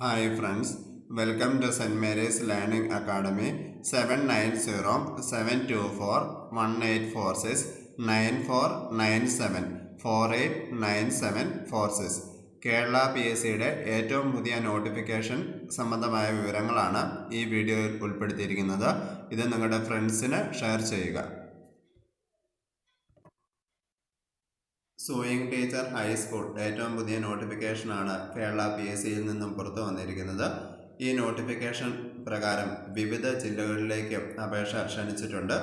Hi friends welcome to Saint Mary's learning academy seven nine zero seven two four one eight four six nine four nine seven four eight nine seven four six Kerala P S സിയുടെ ഏറ്റവും പുതിയ notification സംബന്ധമായ വിവരങ്ങളാണ് ഈ വീഡിയോയിൽ ഉൾപ്പെടുത്തിയിരിക്കുന്നത്. ഇത് നിങ്ങളുടെ ഫ്രണ്ട്സിന് ഷെയർ ചെയ്യുക. Sewing teacher high school. ഏറ്റവും പുതിയ നോട്ടിഫിക്കേഷനാണ് കേരള പി എസ് സിയിൽ നിന്നും പുറത്തു വന്നിരിക്കുന്നത്. ഈ നോട്ടിഫിക്കേഷൻ പ്രകാരം വിവിധ ജില്ലകളിലേക്ക് അപേക്ഷ ക്ഷണിച്ചിട്ടുണ്ട്.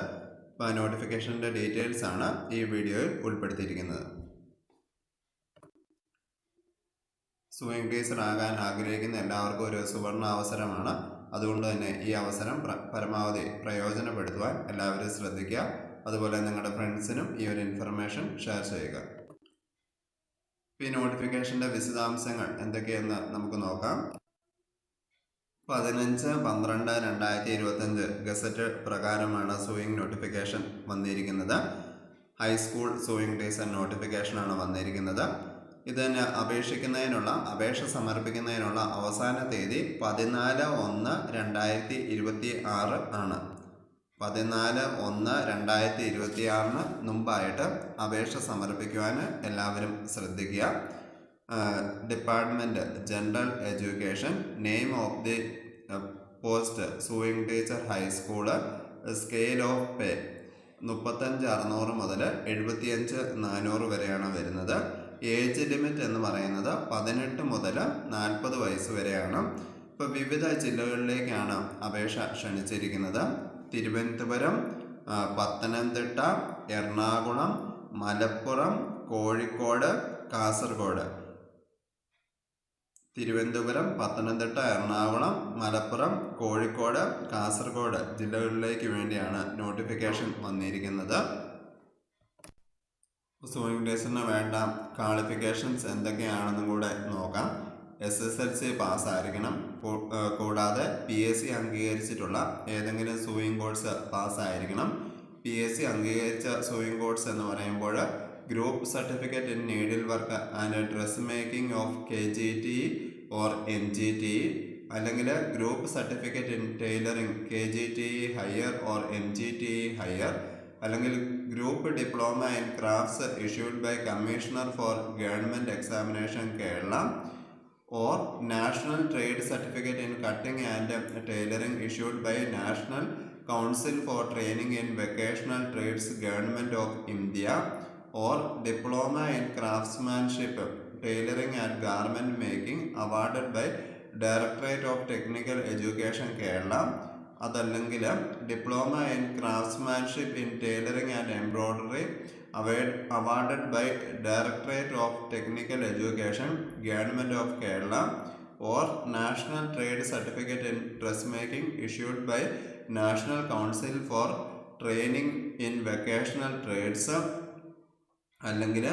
അപ്പോൾ ആ നോട്ടിഫിക്കേഷന്റെ ഡീറ്റെയിൽസ് ആണ് ഈ വീഡിയോയിൽ ഉൾപ്പെടുത്തിയിരിക്കുന്നത്. സൂയിങ് ടീച്ചർ ആകാൻ ആഗ്രഹിക്കുന്ന എല്ലാവർക്കും ഒരു സുവർണ അവസരമാണ്. അതുകൊണ്ട് തന്നെ ഈ അവസരം പരമാവധി പ്രയോജനപ്പെടുത്തുവാൻ എല്ലാവരും ശ്രദ്ധിക്കുക. അതുപോലെ നിങ്ങളുടെ ഫ്രണ്ട്സിനും ഈ ഒരു ഇൻഫർമേഷൻ ഷെയർ ചെയ്യുക. ഈ നോട്ടിഫിക്കേഷന്റെ വിശദാംശങ്ങൾ എന്തൊക്കെയെന്ന് നമുക്ക് നോക്കാം. പതിനഞ്ച് പന്ത്രണ്ട് രണ്ടായിരത്തി ഇരുപത്തഞ്ച് ഗസറ്റ് പ്രകാരമാണ് സൂയിങ് നോട്ടിഫിക്കേഷൻ വന്നിരിക്കുന്നത്. ഹൈസ്കൂൾ സൂയിങ് ടീച്ചർ നോട്ടിഫിക്കേഷനാണ് വന്നിരിക്കുന്നത്. ഇതിന് അപേക്ഷിക്കുന്നതിനുള്ള അപേക്ഷ സമർപ്പിക്കുന്നതിനുള്ള അവസാന തീയതി പതിനാല് ഒന്ന് രണ്ടായിരത്തി ഇരുപത്തി ആറ് ആണ്. പതിനാല് ഒന്ന് രണ്ടായിരത്തി ഇരുപത്തി ആറിന് മുമ്പായിട്ട് അപേക്ഷ സമർപ്പിക്കുവാൻ എല്ലാവരും ശ്രദ്ധിക്കുക. Department general education name of the post sewing teacher high school scale of pay മുപ്പത്തഞ്ച് അറുന്നൂറ് മുതൽ എഴുപത്തിയഞ്ച് നാനൂറ് വരെയാണ് വരുന്നത്. ഏജ് ലിമിറ്റ് എന്ന് പറയുന്നത് പതിനെട്ട് മുതൽ നാൽപ്പത് വയസ്സ് വരെയാണ്. ഇപ്പോൾ വിവിധ ജില്ലകളിലേക്കാണ് അപേക്ഷ ക്ഷണിച്ചിരിക്കുന്നത്. തിരുവനന്തപുരം പത്തനംതിട്ട എറണാകുളം മലപ്പുറം കോഴിക്കോട് കാസർഗോഡ്. തിരുവനന്തപുരം പത്തനംതിട്ട എറണാകുളം മലപ്പുറം കോഴിക്കോട് കാസർഗോഡ് ജില്ലകളിലേക്ക് വേണ്ടിയാണ് നോട്ടിഫിക്കേഷൻ വന്നിരിക്കുന്നത്. ടീച്ചറിന് വേണ്ട ക്വാളിഫിക്കേഷൻസ് എന്തൊക്കെയാണെന്നും കൂടെ നോക്കാം. എസ് എസ് എൽ സി പാസ്സായിരിക്കണം. കൂടാതെ പി എസ് സി അംഗീകരിച്ചിട്ടുള്ള ഏതെങ്കിലും സൂയിങ് കോഴ്സ് പാസ്സായിരിക്കണം പി എസ് സി അംഗീകരിച്ച സൂയിങ് കോഴ്സ് എന്ന് പറയുമ്പോൾ group certificate in needle work and dress making of K G T or N G T അല്ലെങ്കിൽ group certificate in tailoring K G T higher or N G T higher അല്ലെങ്കിൽ group diploma in crafts issued by commissioner for government examination Kerala or National Trade Certificate in Cutting and Tailoring issued by National Council for Training in Vocational Trades Government of India or Diploma in Craftsmanship, Tailoring and Garment Making awarded by Directorate of Technical Education Kerala. അതല്ലെങ്കിൽ diploma in craftsmanship in tailoring and embroidery awarded by directorate of technical education government of Kerala or national trade certificate in dress making issued by national council for training in vocational trades അല്ലെങ്കിൽ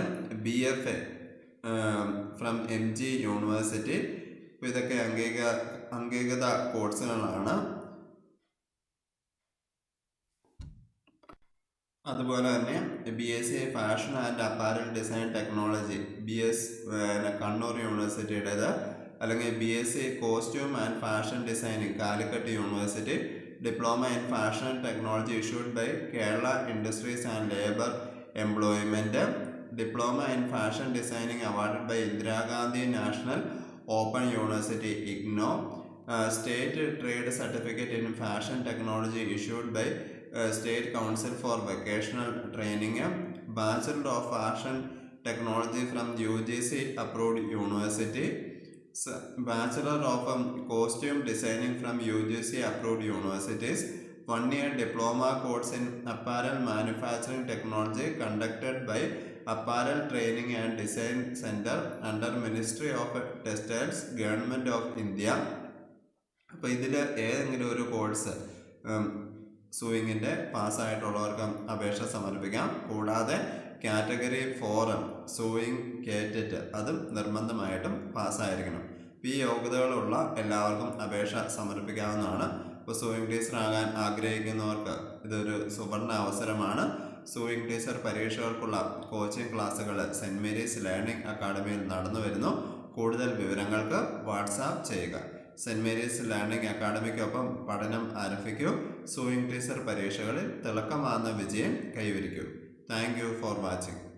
B F A from M G university. ഇതൊക്കെ അംഗീക അംഗീകൃത കോഴ്സുകളാണ്. അതുപോലെ തന്നെ B S C fashion and apparel design technology B S Kannur യൂണിവേഴ്സിറ്റിയുടേത് അല്ലെങ്കിൽ B S C costume and fashion designing Calicut university diploma in fashion and technology issued by Kerala industries and labour employment diploma in fashion designing awarded by Indira Gandhi national open university IGNOU state trade certificate in fashion technology issued by state council for vocational training bachelor of fashion technology from U G C approved university bachelor of costume designing from U G C approved universities one year diploma course in apparel manufacturing technology conducted by apparel training and design centre under ministry of textiles government of India അപ്പോൾ ഇതിൽ ഏതെങ്കിലും ഒരു course സൂയിങ്ങിന്റെ പാസ്സായിട്ടുള്ളവർക്ക് അപേക്ഷ സമർപ്പിക്കാം. കൂടാതെ category ഫോറും sewing കേറ്ററ്റ് അതും നിർബന്ധമായിട്ടും പാസ്സായിരിക്കണം. ഈ യോഗ്യതകളുള്ള എല്ലാവർക്കും അപേക്ഷ സമർപ്പിക്കാവുന്നതാണ്. ഇപ്പോൾ സൂയിങ് ടീച്ചറാകാൻ ആഗ്രഹിക്കുന്നവർക്ക് ഇതൊരു സുവർണ അവസരമാണ്. സൂയിങ് ടീച്ചർ പരീക്ഷകൾക്കുള്ള കോച്ചിങ് ക്ലാസ്സുകൾ സെന്റ് മേരീസ് ലേണിംഗ് അക്കാഡമിയിൽ നടന്നു വരുന്നു. കൂടുതൽ വിവരങ്ങൾക്ക് വാട്സ് വാട്സാപ്പ് ചെയ്യുക. സെന്റ് മേരീസ് ലേണിംഗ് അക്കാഡമിക്കൊപ്പം പഠനം ആരംഭിക്കൂ. സൂയിങ് ടീച്ചർ പരീക്ഷകളിൽ തിളക്കമാർന്ന വിജയം കൈവരിക്കൂ. Thank you for watching.